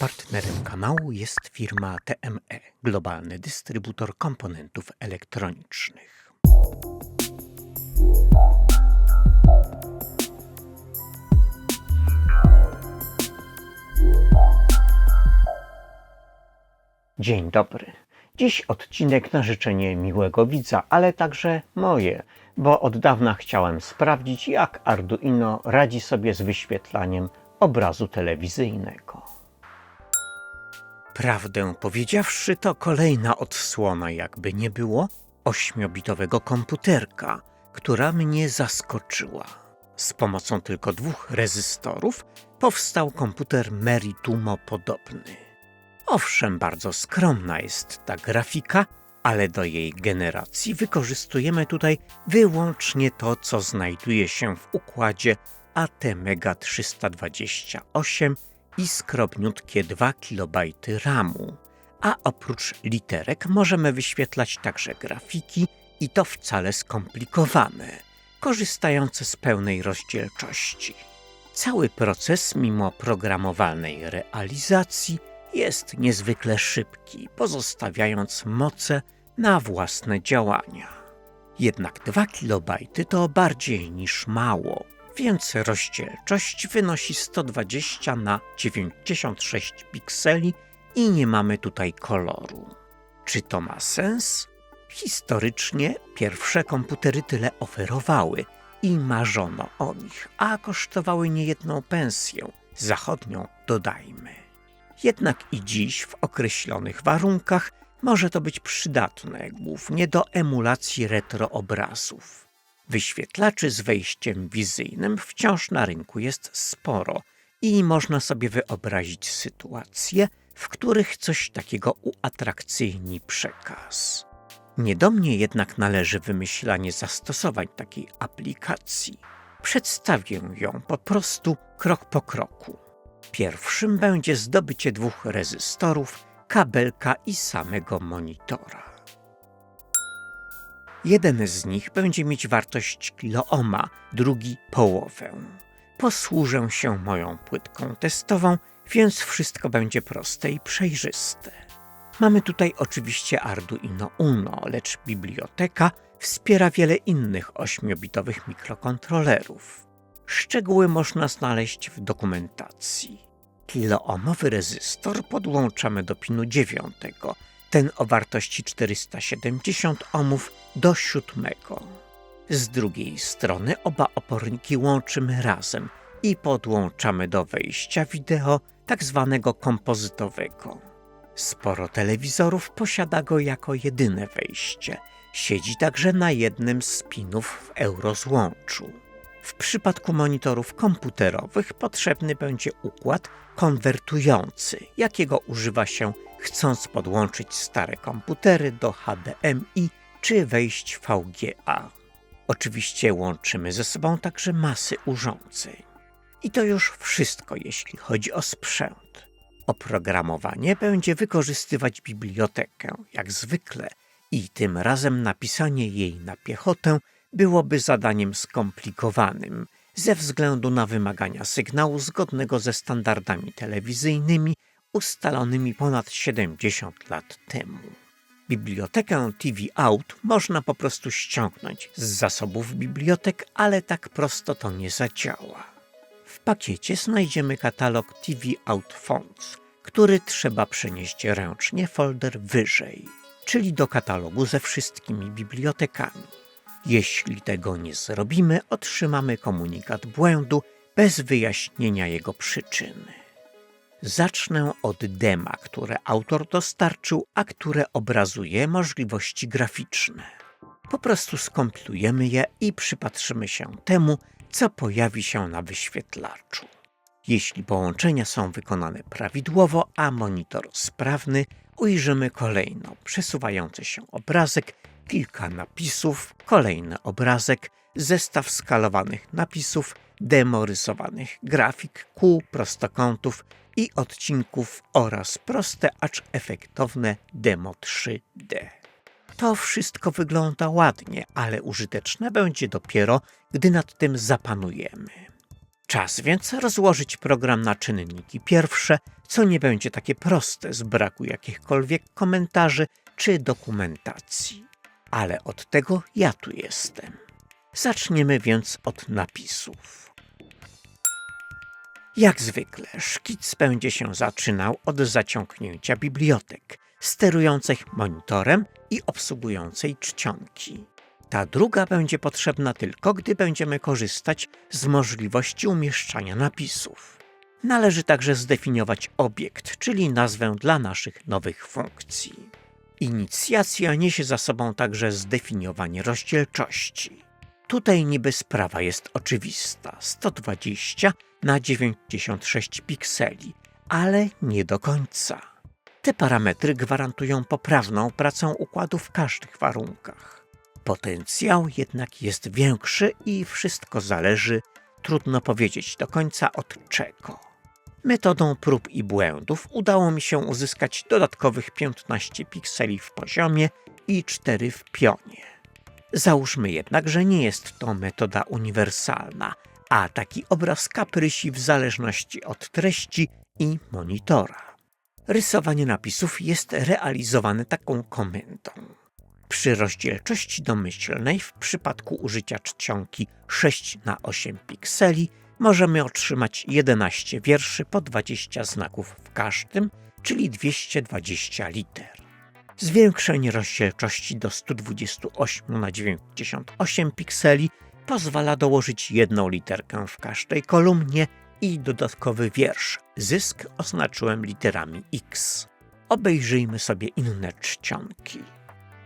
Partnerem kanału jest firma TME, globalny dystrybutor komponentów elektronicznych. Dzień dobry. Dziś odcinek na życzenie miłego widza, ale także moje, bo od dawna chciałem sprawdzić, jak Arduino radzi sobie z wyświetlaniem obrazu telewizyjnego. Prawdę powiedziawszy, to kolejna odsłona, jakby nie było, ośmiobitowego komputerka, która mnie zaskoczyła. Z pomocą tylko dwóch rezystorów powstał komputer Meritumo podobny. Owszem, bardzo skromna jest ta grafika, ale do jej generacji wykorzystujemy tutaj wyłącznie to, co znajduje się w układzie ATmega 328 i skromniutkie 2 KB RAMu. A oprócz literek możemy wyświetlać także grafiki i to wcale skomplikowane, korzystające z pełnej rozdzielczości. Cały proces, mimo programowalnej realizacji, jest niezwykle szybki, pozostawiając moce na własne działania. Jednak 2 KB to bardziej niż mało, więc rozdzielczość wynosi 120 na 96 pikseli i nie mamy tutaj koloru. Czy to ma sens? Historycznie pierwsze komputery tyle oferowały i marzono o nich, a kosztowały niejedną pensję, zachodnią dodajmy. Jednak i dziś w określonych warunkach może to być przydatne, głównie do emulacji retroobrazów. Wyświetlaczy z wejściem wizyjnym wciąż na rynku jest sporo i można sobie wyobrazić sytuacje, w których coś takiego uatrakcyjni przekaz. Nie do mnie jednak należy wymyślanie zastosowań takiej aplikacji. Przedstawię ją po prostu krok po kroku. Pierwszym będzie zdobycie dwóch rezystorów, kabelka i samego monitora. Jeden z nich będzie mieć wartość kiloohma, drugi połowę. Posłużę się moją płytką testową, więc wszystko będzie proste i przejrzyste. Mamy tutaj oczywiście Arduino Uno, lecz biblioteka wspiera wiele innych 8-bitowych mikrokontrolerów. Szczegóły można znaleźć w dokumentacji. Kiloohmowy rezystor podłączamy do pinu 9, ten o wartości 470 ohmów do siódmego. Z drugiej strony oba oporniki łączymy razem i podłączamy do wejścia wideo tak zwanego kompozytowego. Sporo telewizorów posiada go jako jedyne wejście. Siedzi także na jednym z pinów w eurozłączu. W przypadku monitorów komputerowych potrzebny będzie układ konwertujący, jakiego używa się chcąc podłączyć stare komputery do HDMI czy wejść VGA. Oczywiście łączymy ze sobą także masy urządzeń. I to już wszystko, jeśli chodzi o sprzęt. Oprogramowanie będzie wykorzystywać bibliotekę, jak zwykle, i tym razem napisanie jej na piechotę byłoby zadaniem skomplikowanym ze względu na wymagania sygnału zgodnego ze standardami telewizyjnymi ustalonymi ponad 70 lat temu. Bibliotekę TV Out można po prostu ściągnąć z zasobów bibliotek, ale tak prosto to nie zadziała. W pakiecie znajdziemy katalog TV Out Fonts, który trzeba przenieść ręcznie folder wyżej, czyli do katalogu ze wszystkimi bibliotekami. Jeśli tego nie zrobimy, otrzymamy komunikat błędu bez wyjaśnienia jego przyczyny. Zacznę od dema, które autor dostarczył, a które obrazuje możliwości graficzne. Po prostu skompilujemy je i przypatrzymy się temu, co pojawi się na wyświetlaczu. Jeśli połączenia są wykonane prawidłowo, a monitor sprawny, ujrzymy kolejno przesuwający się obrazek, kilka napisów, kolejny obrazek, zestaw skalowanych napisów, demo rysowanych grafik, kół, prostokątów i odcinków oraz proste, acz efektowne demo 3D. To wszystko wygląda ładnie, ale użyteczne będzie dopiero, gdy nad tym zapanujemy. Czas więc rozłożyć program na czynniki pierwsze, co nie będzie takie proste z braku jakichkolwiek komentarzy czy dokumentacji. Ale od tego ja tu jestem. Zaczniemy więc od napisów. Jak zwykle, szkic będzie się zaczynał od zaciągnięcia bibliotek, sterujących monitorem i obsługującej czcionki. Ta druga będzie potrzebna tylko, gdy będziemy korzystać z możliwości umieszczania napisów. Należy także zdefiniować obiekt, czyli nazwę dla naszych nowych funkcji. Inicjacja niesie za sobą także zdefiniowanie rozdzielczości. Tutaj niby sprawa jest oczywista 120 na 96 pikseli, ale nie do końca. Te parametry gwarantują poprawną pracę układu w każdych warunkach. Potencjał jednak jest większy i wszystko zależy, trudno powiedzieć do końca od czego. Metodą prób i błędów udało mi się uzyskać dodatkowych 15 pikseli w poziomie i 4 w pionie. Załóżmy jednak, że nie jest to metoda uniwersalna, a taki obraz kaprysi w zależności od treści i monitora. Rysowanie napisów jest realizowane taką komendą. Przy rozdzielczości domyślnej w przypadku użycia czcionki 6 na 8 pikseli możemy otrzymać 11 wierszy po 20 znaków w każdym, czyli 220 liter. Zwiększenie rozdzielczości do 128 na 98 pikseli pozwala dołożyć jedną literkę w każdej kolumnie i dodatkowy wiersz. Zysk oznaczyłem literami X. Obejrzyjmy sobie inne czcionki.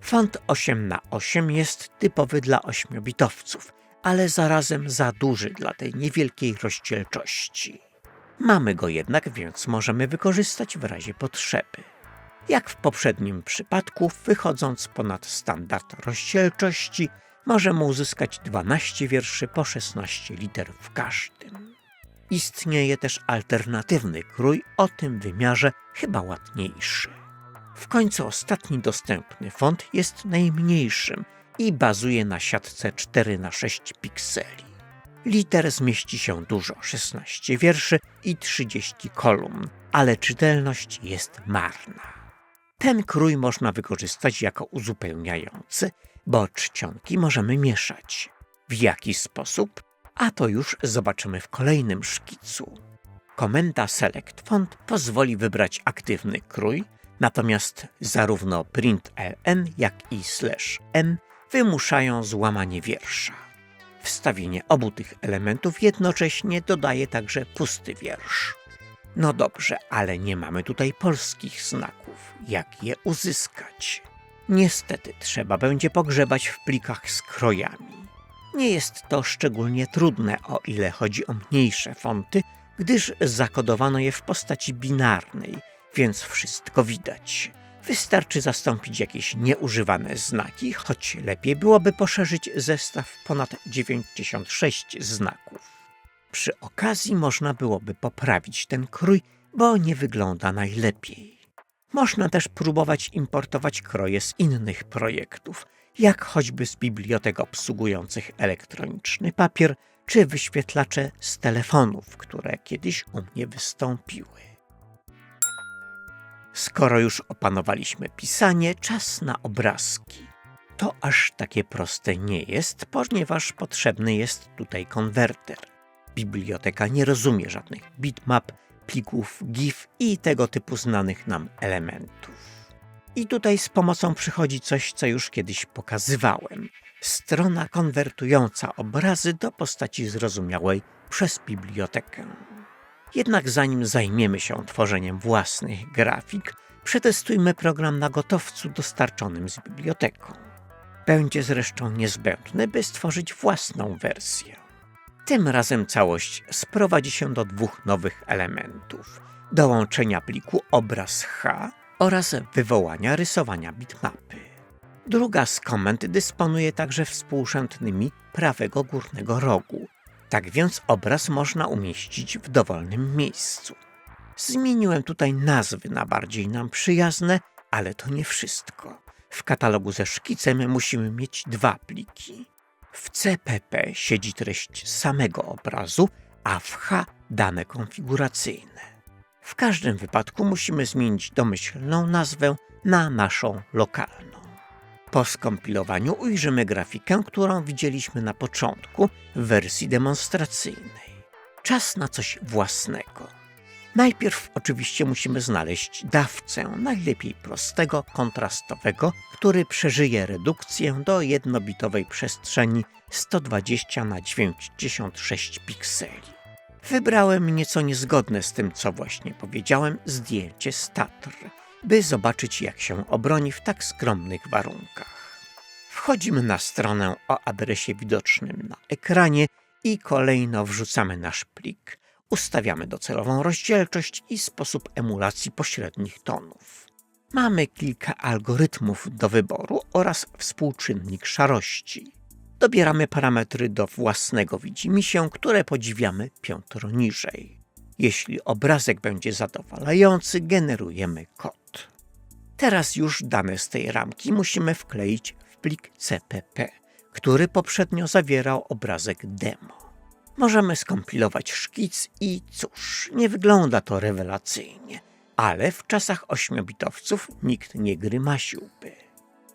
Font 8 na 8 jest typowy dla 8-bitowców, ale zarazem za duży dla tej niewielkiej rozdzielczości. Mamy go jednak, więc możemy wykorzystać w razie potrzeby. Jak w poprzednim przypadku, wychodząc ponad standard rozdzielczości, możemy uzyskać 12 wierszy po 16 liter w każdym. Istnieje też alternatywny krój o tym wymiarze chyba ładniejszy. W końcu ostatni dostępny font jest najmniejszym i bazuje na siatce 4 na 6 pikseli. Liter zmieści się dużo 16 wierszy i 30 kolumn, ale czytelność jest marna. Ten krój można wykorzystać jako uzupełniający, bo czcionki możemy mieszać. W jaki sposób? A to już zobaczymy w kolejnym szkicu. Komenda Select Font pozwoli wybrać aktywny krój, natomiast zarówno println jak i slash n wymuszają złamanie wiersza. Wstawienie obu tych elementów jednocześnie dodaje także pusty wiersz. No dobrze, ale nie mamy tutaj polskich znaków. Jak je uzyskać? Niestety trzeba będzie pogrzebać w plikach z krojami. Nie jest to szczególnie trudne, o ile chodzi o mniejsze fonty, gdyż zakodowano je w postaci binarnej, więc wszystko widać. Wystarczy zastąpić jakieś nieużywane znaki, choć lepiej byłoby poszerzyć zestaw ponad 96 znaków. Przy okazji można byłoby poprawić ten krój, bo nie wygląda najlepiej. Można też próbować importować kroje z innych projektów, jak choćby z bibliotek obsługujących elektroniczny papier czy wyświetlacze z telefonów, które kiedyś u mnie wystąpiły. Skoro już opanowaliśmy pisanie, czas na obrazki. To aż takie proste nie jest, ponieważ potrzebny jest tutaj konwerter. Biblioteka nie rozumie żadnych bitmap, plików GIF i tego typu znanych nam elementów. I tutaj z pomocą przychodzi coś, co już kiedyś pokazywałem. Strona konwertująca obrazy do postaci zrozumiałej przez bibliotekę. Jednak zanim zajmiemy się tworzeniem własnych grafik, przetestujmy program na gotowcu dostarczonym z biblioteką. Będzie zresztą niezbędne, by stworzyć własną wersję. Tym razem całość sprowadzi się do dwóch nowych elementów: dołączenia pliku obraz H oraz wywołania rysowania bitmapy. Druga z komend dysponuje także współrzędnymi prawego górnego rogu, tak więc obraz można umieścić w dowolnym miejscu. Zmieniłem tutaj nazwy na bardziej nam przyjazne, ale to nie wszystko. W katalogu ze szkicem musimy mieć dwa pliki. W CPP siedzi treść samego obrazu, a w H dane konfiguracyjne. W każdym wypadku musimy zmienić domyślną nazwę na naszą lokalną. Po skompilowaniu ujrzymy grafikę, którą widzieliśmy na początku w wersji demonstracyjnej. Czas na coś własnego. Najpierw oczywiście musimy znaleźć dawcę, najlepiej prostego, kontrastowego, który przeżyje redukcję do jednobitowej przestrzeni 120 na 96 pikseli. Wybrałem nieco niezgodne z tym, co właśnie powiedziałem, zdjęcie z Tatr, by zobaczyć, jak się obroni w tak skromnych warunkach. Wchodzimy na stronę o adresie widocznym na ekranie i kolejno wrzucamy nasz plik. Ustawiamy docelową rozdzielczość i sposób emulacji pośrednich tonów. Mamy kilka algorytmów do wyboru oraz współczynnik szarości. Dobieramy parametry do własnego widzimisię, które podziwiamy piętro niżej. Jeśli obrazek będzie zadowalający, generujemy kod. Teraz już dane z tej ramki musimy wkleić w plik CPP, który poprzednio zawierał obrazek demo. Możemy skompilować szkic i cóż, nie wygląda to rewelacyjnie, ale w czasach ośmiobitowców nikt nie grymasiłby.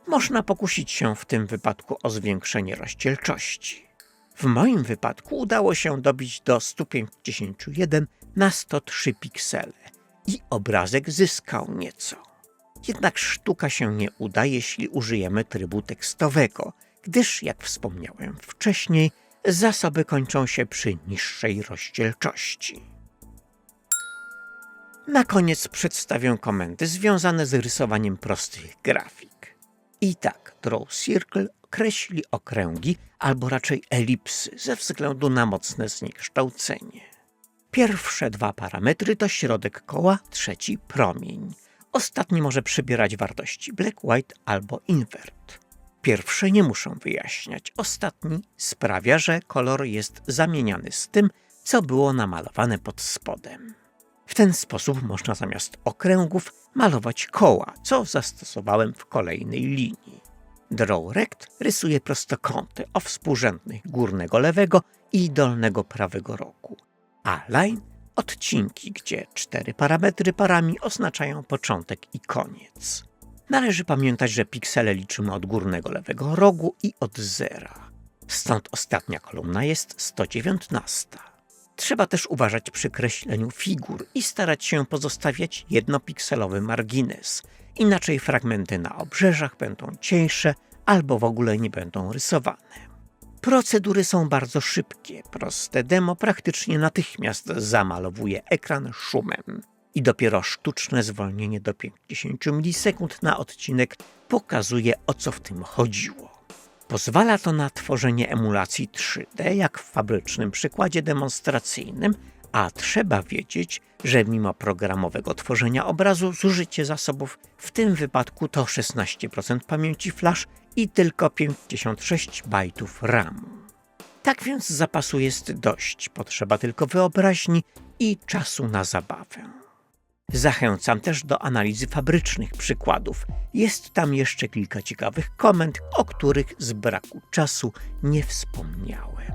Można pokusić się w tym wypadku o zwiększenie rozdzielczości. W moim wypadku udało się dobić do 151 na 103 piksele i obrazek zyskał nieco. Jednak sztuka się nie uda, jeśli użyjemy trybu tekstowego, gdyż, jak wspomniałem wcześniej, zasoby kończą się przy niższej rozdzielczości. Na koniec przedstawię komendy związane z rysowaniem prostych grafik. I tak, Draw Circle kreśli okręgi albo raczej elipsy ze względu na mocne zniekształcenie. Pierwsze dwa parametry to środek koła, trzeci promień. Ostatni może przybierać wartości black, white albo invert. Pierwsze nie muszę wyjaśniać, ostatni sprawia, że kolor jest zamieniany z tym, co było namalowane pod spodem. W ten sposób można zamiast okręgów malować koła, co zastosowałem w kolejnej linii. Draw Rect rysuje prostokąty o współrzędnych górnego lewego i dolnego prawego rogu, a Line odcinki, gdzie cztery parametry parami oznaczają początek i koniec. Należy pamiętać, że piksele liczymy od górnego lewego rogu i od zera. Stąd ostatnia kolumna jest 119. Trzeba też uważać przy kreśleniu figur i starać się pozostawiać jednopikselowy margines, inaczej fragmenty na obrzeżach będą cieńsze albo w ogóle nie będą rysowane. Procedury są bardzo szybkie, proste demo praktycznie natychmiast zamalowuje ekran szumem i dopiero sztuczne zwolnienie do 50 milisekund na odcinek pokazuje o co w tym chodziło. Pozwala to na tworzenie emulacji 3D, jak w fabrycznym przykładzie demonstracyjnym, a trzeba wiedzieć, że mimo programowego tworzenia obrazu zużycie zasobów w tym wypadku to 16% pamięci flash i tylko 56 bajtów RAMu. Tak więc zapasu jest dość, potrzeba tylko wyobraźni i czasu na zabawę. Zachęcam też do analizy fabrycznych przykładów. Jest tam jeszcze kilka ciekawych komend, o których z braku czasu nie wspomniałem.